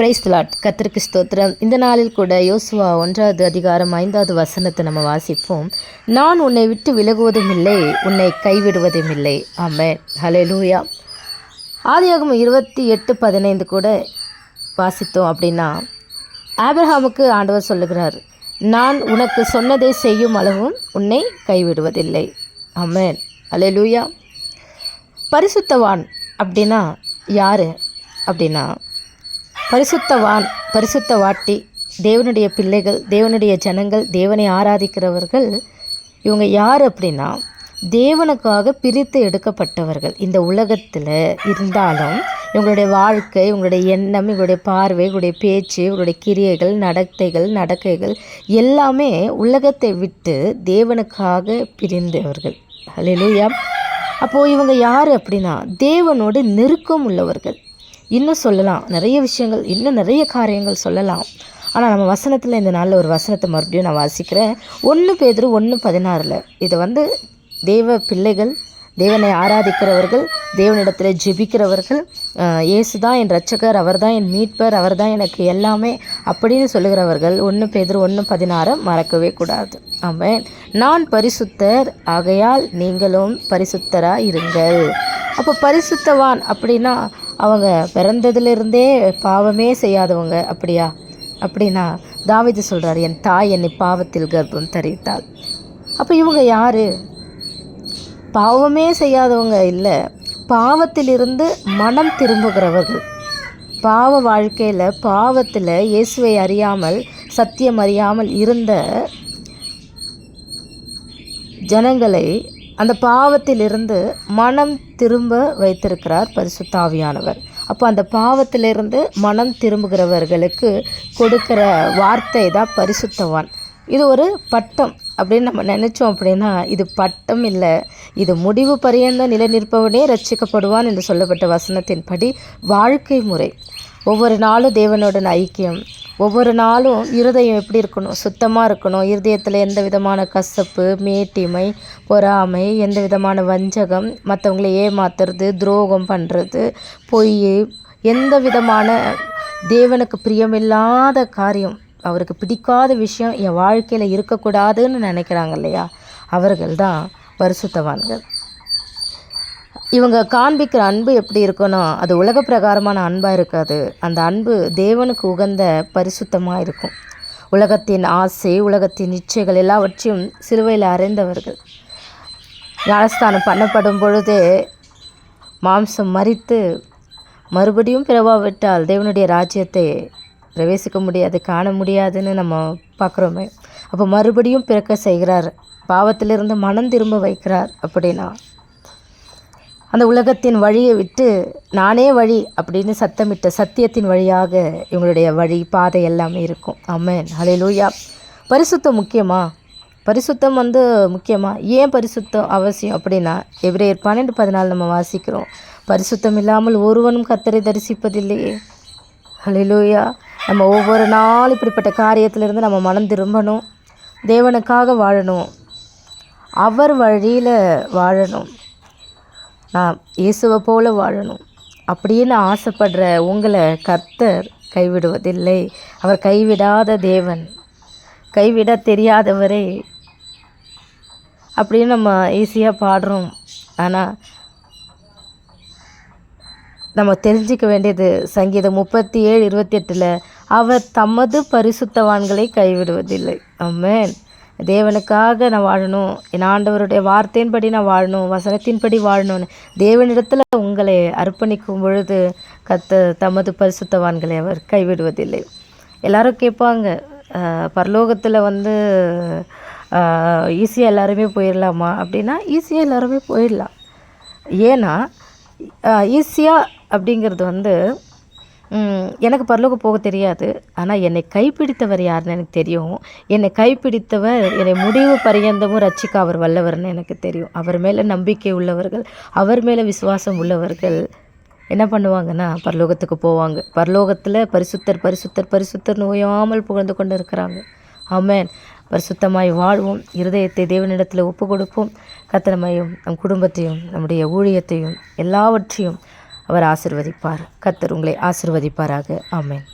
Price lot கத்திற்கு ஸ்தோத்திரம். இந்த நாளில் கூட யோசுவா ஒன்றாவது அதிகாரம் ஐந்தாவது வசனத்தை நம்ம வாசிப்போம். நான் உன்னை விட்டு விலகுவதும் இல்லை உன்னை கைவிடுவதும் இல்லை. ஆமே ஹலே லூயா ஆதியாகும் இருபத்தி எட்டு பதினைந்து கூட வாசித்தோம் அப்படின்னா ஆபிரஹாமுக்கு ஆண்டவர் சொல்லுகிறார் நான் உனக்கு சொன்னதை செய்யும் அளவும் உன்னை கைவிடுவதில்லை. ஆமேன். ஹலே லூயா பரிசுத்தவான் அப்படின்னா யார்? அப்படின்னா பரிசுத்தவான் பரிசுத்த வாட்டி தேவனுடைய பிள்ளைகள் தேவனுடைய ஜனங்கள் தேவனை ஆராதிக்கிறவர்கள் இவங்க யார் அப்படின்னா தேவனுக்காக பிரித்து எடுக்கப்பட்டவர்கள். இந்த உலகத்தில் இருந்தாலும் இவங்களுடைய வாழ்க்கை இவங்களுடைய எண்ணம் இவங்களுடைய பார்வை இவங்களுடைய பேச்சு இவங்களுடைய கிரியைகள் நடத்தைகள் நடக்கைகள் எல்லாமே உலகத்தை விட்டு தேவனுக்காக பிரிந்தவர்கள். ஹalleluya அப்போது இவங்க யார் அப்படின்னா தேவனோடு நெருக்கம் உள்ளவர்கள். இன்னும் சொல்லலாம். நிறைய விஷயங்கள் இன்னும் நிறைய காரியங்கள் சொல்லலாம். ஆனால் நம்ம வசனத்தில் இந்த நாளில் ஒரு வசனத்தை மறுபடியும் நான் வாசிக்கிறேன். ஒன்று பேதர் ஒன்று பதினாறில் இதை வந்து தேவ பிள்ளைகள் தேவனை ஆராதிக்கிறவர்கள் தேவனிடத்தில் ஜெபிக்கிறவர்கள் இயேசு தான் என் ரட்சகர் அவர் தான் என் மீட்பர் அவர் தான் எனக்கு எல்லாமே அப்படின்னு சொல்லுகிறவர்கள் ஒன்று பேதர் ஒன்று பதினாறை மறக்கவே கூடாது. ஆமாம் நான் பரிசுத்தர் ஆகையால் நீங்களும் பரிசுத்தராக இருங்கள். அப்போ பரிசுத்தவான் அப்படின்னா அவங்க பிறந்ததுலேருந்தே பாவமே செய்யாதவங்க அப்படியா? அப்படின்னா தாவிது சொல்கிறார் என் தாய் என்னை பாவத்தில் கர்ப்பம் தரித்தாள். அப்போ இவங்க யார்? பாவமே செய்யாதவங்க இல்லை பாவத்திலிருந்து மனம் திரும்புகிறவர்கள். பாவ வாழ்க்கையில் பாவத்தில் இயேசுவை அறியாமல் சத்தியம் அறியாமல் இருந்த ஜனங்களை அந்த பாவத்திலிருந்து மனம் திரும்ப வைத்திருக்கிறார் பரிசுத்தாவியானவர். அப்போ அந்த பாவத்திலிருந்து மனம் திரும்புகிறவர்களுக்கு கொடுக்கிற வார்த்தை தான் பரிசுத்தவான். இது ஒரு பட்டம் அப்படின்னு நம்ம நினச்சோம் அப்படின்னா இது பட்டம் இல்லை. இது முடிவு பரியந்த நிலை நிற்பவனே ரட்சிக்கப்படுவான் என்று சொல்லப்பட்ட வசனத்தின்படி வாழ்க்கை முறை. ஒவ்வொரு நாளும் தேவனுடன் ஐக்கியம் ஒவ்வொரு நாளும் இருதயம் எப்படி இருக்கணும்? சுத்தமாக இருக்கணும். இருதயத்தில் எந்த விதமான கசப்பு மேட்டிமை பொறாமை எந்த விதமான வஞ்சகம் மற்றவங்களை ஏமாத்துறது துரோகம் பண்ணுறது பொய் எந்த விதமான தேவனுக்கு பிரியமில்லாத காரியம் அவருக்கு பிடிக்காத விஷயம் என் வாழ்க்கையில் இருக்கக்கூடாதுன்னு நினைக்கிறாங்க இல்லையா? அவர்கள் தான் பரிசுத்தவான்கள். இவங்க காண்பிக்கிற அன்பு எப்படி இருக்கணும் அது உலக பிரகாரமான அன்பாக இருக்காது. அந்த அன்பு தேவனுக்கு உகந்த பரிசுத்தமாக இருக்கும். உலகத்தின் ஆசை உலகத்தின் இச்சைகள் எல்லாவற்றையும் சிலுவையில் அறைந்தவர்கள். ஞானஸ்தானம் பண்ணப்படும் பொழுது மாம்சம் மறித்து மறுபடியும் பிறவாவிட்டால் தேவனுடைய ராஜ்யத்தை பிரவேசிக்க முடியாது காண முடியாதுன்னு நம்ம பார்க்குறோமே. அப்போ மறுபடியும் பிறக்க செய்கிறார். பாவத்திலிருந்து மனம் திரும்ப வைக்கிறார் அப்படின்னா அந்த உலகத்தின் வழியை விட்டு நானே வழி அப்படின்னு சத்தமிட்ட சத்தியத்தின் வழியாக இவங்களுடைய வழி பாதை எல்லாமே இருக்கும். Amen hallelujah. பரிசுத்தம் முக்கியமா? பரிசுத்தம் வந்து முக்கியமா? ஏன் பரிசுத்தம் அவசியம் அப்படின்னா எவ்ரேயர் பன்னெண்டு பதினாலு நம்ம வாசிக்கிறோம். பரிசுத்தம் இல்லாமல் ஒருவனும் கத்தரை தரிசிப்பதில்லையே. ஹalleluya. நம்ம ஒவ்வொரு நாள் இப்படிப்பட்ட காரியத்திலிருந்து நம்ம மனம் திரும்பணும். தேவனுக்காக வாழணும். அவர் வழியில் வாழணும். நான் இயேசுவை போல வாழணும். அப்படின்னு ஆசைப்படுற உங்களை கர்த்தர் கைவிடுவதில்லை. அவர் கைவிடாத தேவன் கைவிட தெரியாதவரே அப்படின்னு நம்ம ஈஸியாக பாடுறோம். ஆனால் நம்ம தெரிஞ்சிக்க வேண்டியது சங்கீதம் முப்பத்தி ஏழு இருபத்தி எட்டில் அவர் தமது பரிசுத்தவான்களை கைவிடுவதில்லை. அம்மேன் தேவனுக்காக நான் வாழணும். என் ஆண்டவருடைய வார்த்தையின்படி நான் வாழணும். வசனத்தின்படி வாழணும்னு தேவனிடத்தில் உங்களை அர்ப்பணிக்கும் பொழுது கத்த தமது பரிசுத்தவான்களை அவர் கைவிடுவதில்லை. எல்லாரும் கேட்பாங்க பரலோகத்தில் வந்து ஈஸியாக எல்லாருமே போயிடலாமா அப்படின்னா ஈஸியாக எல்லாருமே போயிடலாம் ஏன்னா ஈஸியாக அப்படிங்கிறது வந்து எனக்கு பரலோகம் போக தெரியாது. ஆனால் என்னை கைப்பிடித்தவர் யாருன்னு எனக்கு தெரியும். என்னை கைப்பிடித்தவர் என்னை முடிவு பரியந்தமும் ரட்சிக்க அவர் வல்லவர்னு எனக்கு தெரியும். அவர் மேலே நம்பிக்கை உள்ளவர்கள் அவர் மேலே விசுவாசம் உள்ளவர்கள் என்ன பண்ணுவாங்கன்னா பரலோகத்துக்கு போவாங்க. பரலோகத்தில் பரிசுத்தர் பரிசுத்தர் பரிசுத்தர் நோயாமல் புகழ்ந்து கொண்டு இருக்கிறாங்க. ஆமேன். பரிசுத்தமாய் வாழ்வோம். இருதயத்தை தேவனிடத்தில் ஒப்பு கொடுப்போம் கத்தனமையும் நம் குடும்பத்தையும் நம்முடைய ஊழியத்தையும் எல்லாவற்றையும் அவர் ஆசிர்வதிப்பார். கத்தர் உங்களை ஆசிர்வதிப்பாராக. ஆமேன்.